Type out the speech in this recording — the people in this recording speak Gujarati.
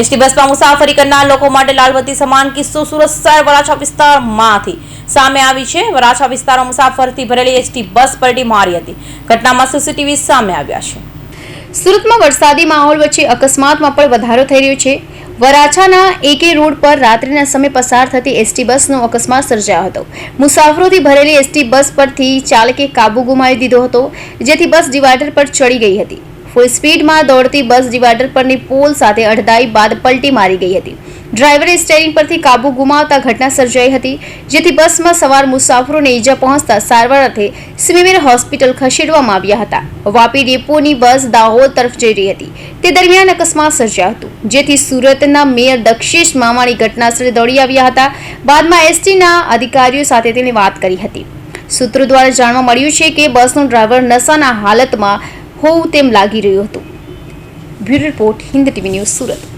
એસટી બસમાં મુસાફરી કરનાર લોકો માટે લાલબત્તી સમાન કિસ્સો સુરત શહેર વરાછા વિસ્તારમાંથી સામે આવી છે. વરાછા વિસ્તારમાં મુસાફરથી ભરેલી એસટી બસ પલટી મારી હતી. ઘટનામાં સીસીટીવી સામે આવ્યા છે. સુરતમાં વરસાદી માહોલ વચ્ચે અકસ્માતમાં પણ વધારો થઈ રહ્યો છે. વરાછાના એકે રોડ પર રાત્રિના સમયે પસાર થતી એસટી બસનો અકસ્માત સર્જાયો હતો. મુસાફરોથી ભરેલી એસટી બસ પરથી ચાલકે કાબુ ગુમાવી દીધો હતો, જેથી બસ ડિવાઈડર પર ચડી ગઈ હતી. ફૂલ સ્પીડમાં દોડતી બસ ડિવાઈડર પરની પોલ સાથે અડધાઈ બાદ પલટી મારી ગઈ હતી. ડ્રાઈવરે સ્ટેરિંગ પરથી કાબુ ગુમાવતા ઘટના સર્જાઈ હતી, જેથી બસમાં સવાર મુસાફરોને ઈજા પહોંચતા સારવાર અર્થે સિમિમેર હોસ્પિટલ ખસેડવામાં આવ્યા હતા. વાપી ડેપોની બસ દાહોદ તરફ જઈ રહી હતી. તે દરમિયાન અકસ્માત સર્જાયો હતો, જેથી સુરતના મેયર દક્ષેશ મામાણી ઘટનાસ્થળે દોડી આવ્યા હતા. બાદમાં એસટીના અધિકારીઓ સાથે તેની વાત કરી હતી. સૂત્રો દ્વારા જાણવા મળ્યું છે કે બસનો ડ્રાઈવર નશાના હાલતમાં હોવું તેમ લાગી રહ્યું હતું. Bureau report Hind TV news Surat.